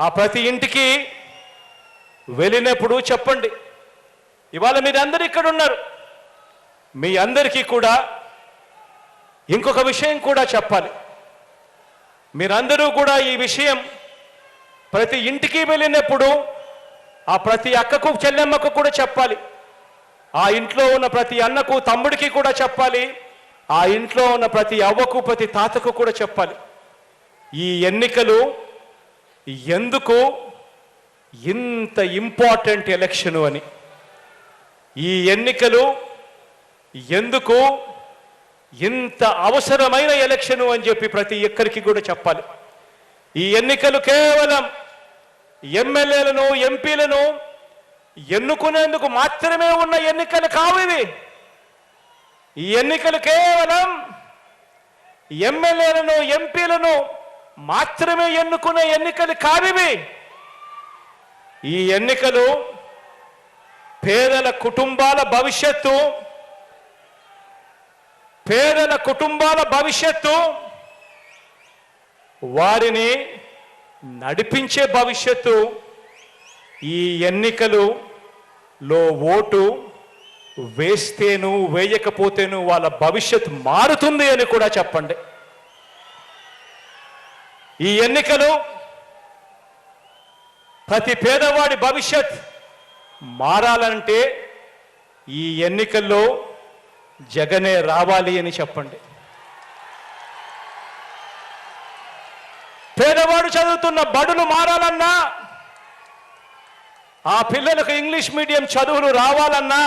ఆ ప్రతి ఇంటికి వెళ్ళినప్పుడు చెప్పండి. ఇవాళ మీరందరూ ఇక్కడ ఉన్నారు మీ అందరికీ కూడా ఇంకొక విషయం కూడా చెప్పాలి. మీరందరూ కూడా ఈ విషయం ప్రతి ఇంటికి వెళ్ళినప్పుడు ఆ ప్రతి అక్కకు చెల్లెమ్మకు కూడా చెప్పాలి. ఆ ఇంట్లో ఉన్న ప్రతి అన్నకు తమ్ముడికి కూడా చెప్పాలి. ఆ ఇంట్లో ఉన్న ప్రతి అవ్వకు ప్రతి తాతకు కూడా చెప్పాలి. ఈ ఎన్నికలు ఎందుకు ఇంత ఇంపార్టెంట్ ఎలక్షను అని. ఈ ఎన్నికలు ఎందుకు ఇంత అవసరమైన ఎలక్షను అని చెప్పి ప్రతి ఒక్కరికి కూడా చెప్పాలి. ఈ ఎన్నికలు కేవలం ఎమ్మెల్యేలను ఎంపీలను ఎన్నుకునేందుకు మాత్రమే ఉన్న ఎన్నికలు కావు ఇవి. ఈ ఎన్నికలు కేవలం ఎమ్మెల్యేలను ఎంపీలను మాత్రమే ఎన్నుకునే ఎన్నికలు కానివి. ఈ ఎన్నికలు పేదల కుటుంబాల భవిష్యత్తు పేదల కుటుంబాల భవిష్యత్తు వారిని నడిపించే భవిష్యత్తు ఈ ఎన్నికలు లో ఓటు వేస్తేను వేయకపోతేను వాళ్ళ భవిష్యత్ మారుతుంది అని కూడా చెప్పండి. ఈ ఎన్నికలు ప్రతి పేదవాడి భవిష్యత్ మారాలంటే ఈ ఎన్నికల్లో జగనే రావాలి అని చెప్పండి. పేదవాడు చదువుతున్న బడులు మారాలన్నా ఆ పిల్లలకు ఇంగ్లీష్ మీడియం చదువులు రావాలన్నా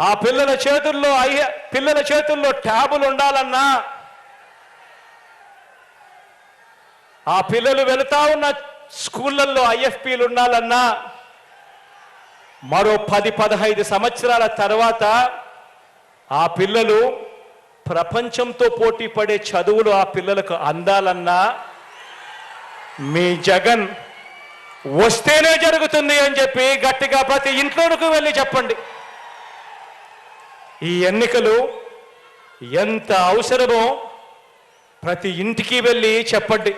ఆ పిల్లల చేతుల్లో అయ్య పిల్లల చేతుల్లో ట్యాబులు ఉండాలన్నా ఆ పిల్లలు వెళుతా ఉన్న స్కూళ్ళల్లో ఐఎఫ్పీలు ఉండాలన్నా మరో పది పదహైదు సంవత్సరాల తర్వాత ఆ పిల్లలు ప్రపంచంతో పోటీ పడే చదువులు ఆ పిల్లలకు అందాలన్నా మీ జగన్ వస్తేనే జరుగుతుంది అని చెప్పి గట్టిగా ప్రతి ఇంట్లోనికి వెళ్ళి చెప్పండి. ఈ ఎన్నికలు ఎంత అవసరమో ప్రతి ఇంటికి వెళ్ళి చెప్పండి.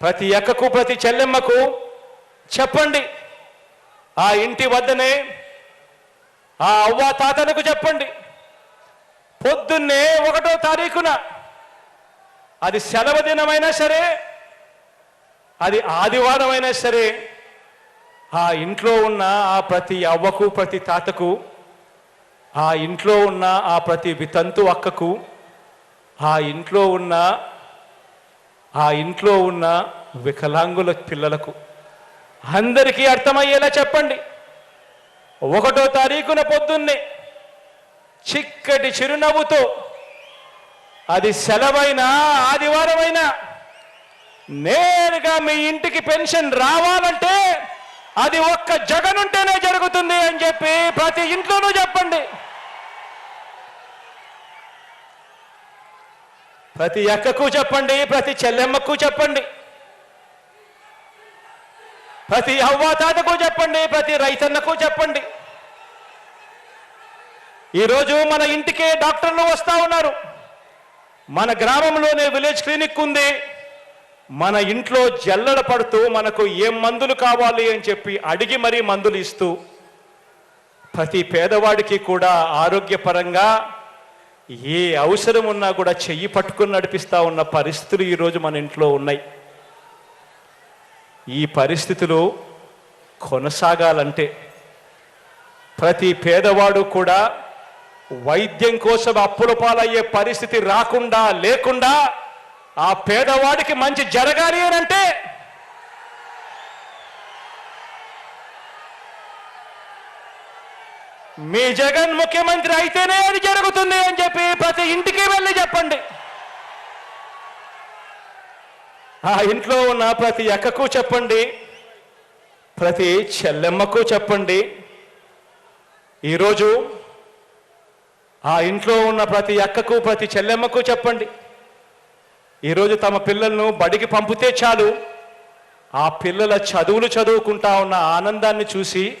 ప్రతి అక్కకు ప్రతి చెల్లెమ్మకు చెప్పండి. ఆ ఇంటి వద్దనే ఆ అవ్వ తాతలకు చెప్పండి. పొద్దున్నే ఒకటో తారీఖున అది సెలవు దినమైనా సరే అది ఆదివారం అయినా సరే ఆ ఇంట్లో ఉన్న ఆ ప్రతి అవ్వకు ప్రతి తాతకు ఆ ఇంట్లో ఉన్న ఆ ప్రతి వితంతు అక్కకు ఆ ఇంట్లో ఉన్న ఆ ఇంట్లో ఉన్న వికలాంగుల పిల్లలకు అందరికీ అర్థమయ్యేలా చెప్పండి. ఒకటో తారీఖున పొద్దున్నే చిక్కటి చిరునవ్వుతో అది సెలవైనా ఆదివారమైనా నేరుగా మీ ఇంటికి పెన్షన్ రావాలంటే అది ఒక్క జగన్ ఉంటేనే జరుగుతుంది అని చెప్పి ప్రతి ఇంట్లోనూ చెప్పండి. ప్రతి అక్కకు చెప్పండి ప్రతి చెల్లెమ్మకు చెప్పండి. ప్రతి అవ్వాతాతకు చెప్పండి ప్రతి రైతన్నకు చెప్పండి. ఈరోజు మన ఇంటికే డాక్టర్లు వస్తూ ఉన్నారు. మన గ్రామంలోనే విలేజ్ క్లినిక్ ఉంది. మన ఇంట్లో జల్లడ పడుతూ మనకు ఏం మందులు కావాలి అని చెప్పి అడిగి మరీ మందులు ఇస్తూ ప్రతి పేదవాడికి కూడా ఆరోగ్యపరంగా ఏ అవసరం ఉన్నా కూడా చెయ్యి పట్టుకుని నడిపిస్తా ఉన్న పరిస్థితులు ఈరోజు మన ఇంట్లో ఉన్నాయి. ఈ పరిస్థితులు కొనసాగాలంటే ప్రతి పేదవాడు కూడా వైద్యం కోసం అప్పుల పాలయ్యే పరిస్థితి రాకుండా లేకుండా ఆ పేదవాడికి మంచి జరగాలి అని మీ జగన్ ముఖ్యమంత్రి అయితేనే అది జరుగుతుంది అని చెప్పి ప్రతి ఇంటికి వెళ్ళి చెప్పండి. ఆ ఇంట్లో ఉన్న ప్రతి అక్కకు చెప్పండి. ప్రతి చెల్లెమ్మకు చెప్పండి. ఈరోజు ఆ ఇంట్లో ఉన్న ప్రతి అక్కకు ప్రతి చెల్లెమ్మకు చెప్పండి. ఈరోజు తమ పిల్లలను బడికి పంపితే చాలు. ఆ పిల్లల చదువులు చదువుకుంటా ఉన్న ఆనందాన్ని చూసి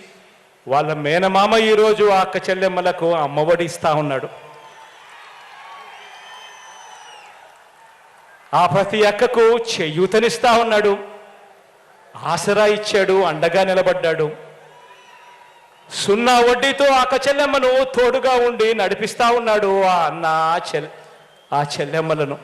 వాళ్ళ మేనమామ ఈరోజు ఆ అక్క చెల్లెమ్మలకు అమ్మఒడి ఇస్తా ఉన్నాడు. ఆ ప్రతి అక్కకు చేయూతనిస్తా ఉన్నాడు. ఆసరా ఇచ్చాడు అండగా నిలబడ్డాడు. సున్నా వడ్డీతో అక్క చెల్లెమ్మను తోడుగా ఉండి నడిపిస్తా ఉన్నాడు ఆ అన్న ఆ చెల్ ఆ చెల్లెమ్మలను.